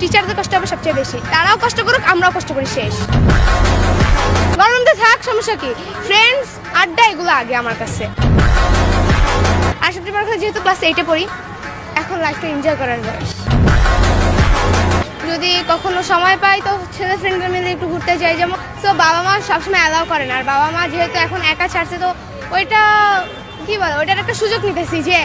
টিচারদের কষ্ট হবে সবচেয়ে বেশি। তারাও কষ্ট করুক, আমরাও কষ্ট করি, শেষ। গরমতে থাক, সমস্যা কি? ফ্রেন্ডস আড্ডা, এগুলো আগে আমার কাছে। আর সত্যি বড় কথা, যেহেতু ক্লাস এইটে পড়ি, এখন লাইফটা এনজয় করার বয়স। যদি কখনো সময় পাই, তো ছেলে ফ্রেন্ডরা মিলে একটু ঘুরতে যাই। যেমন তো বাবা মা সবসময় অ্যালাউ করে না। আর বাবা মা যেহেতু এখন একা ছাড়ছে, তো ওইটা, কি বলে, ওইটার একটা সুযোগ নিতেছি যে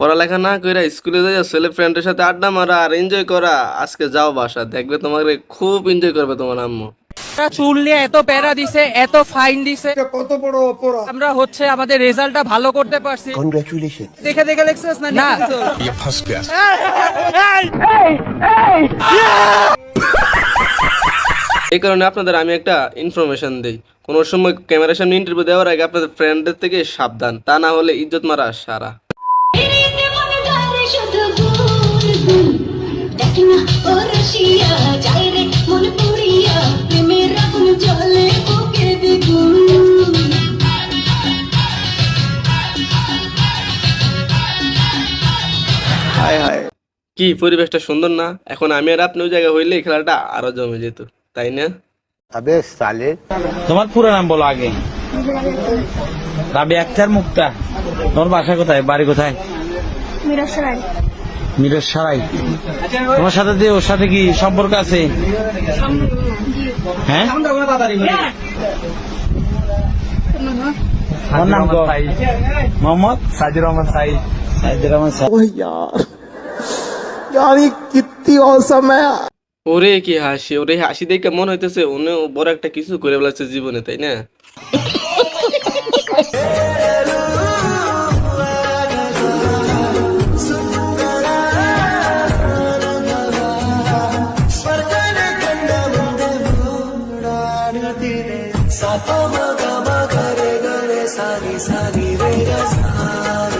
পড়ালেখা না কইরা স্কুলে যাই ছেলে ফ্রেন্ডের সাথে আড্ডা মারা আর এনজয় করা আজকে যাও বাসা দেখবে তোমাকে খুব এনজয় করবে তোমার আম্মু। চুল নিয়ে এত প্যারা দিছে এত ফাইন দিছে। কত বড় অপরাধ। আমরা হচ্ছে আমাদের রেজাল্টটা ভালো করতে পারছি। কনগ্রাচুলেশন দেখে দেখে লেখছিস না না। এই কারণে আপনাদের আমি একটা ইনফরমেশন দিই। কোনো সময় ক্যামেরার সামনে ইন্টারভিউ দেওয়ার আগে আপনাদের ফ্রেন্ডদের থেকে সাবধান তা না হলে ইজ্জত মারা সারা। কি পরিবেশটা সুন্দর না? এখন আমি আর আপনি ওই জায়গায় হইলে খেলাটা আরও জমে যেত তাই না? আবে তোমার পুরো নাম বলো আগে। রাবি আক্তার মুক্তা তোমার বাসা কোথায় বাড়ি কোথায় মিরর সারাই তোমার সাথে যে ওর সাথে কি সম্পর্ক আছে হ্যাঁ তোমার নাম কো? মোহাম্মদ সাজির রহমান সাই সাইদুর রহমান সাই यार ये कितनी औसम है ওরে কি হাসি ওরে হাসি দেখে মনে হইতেছে উনি বড় একটা কিছু করে ফেলাচ্ছে জীবনে তাই না सातो मगा मगा रे रे सारी सारी रे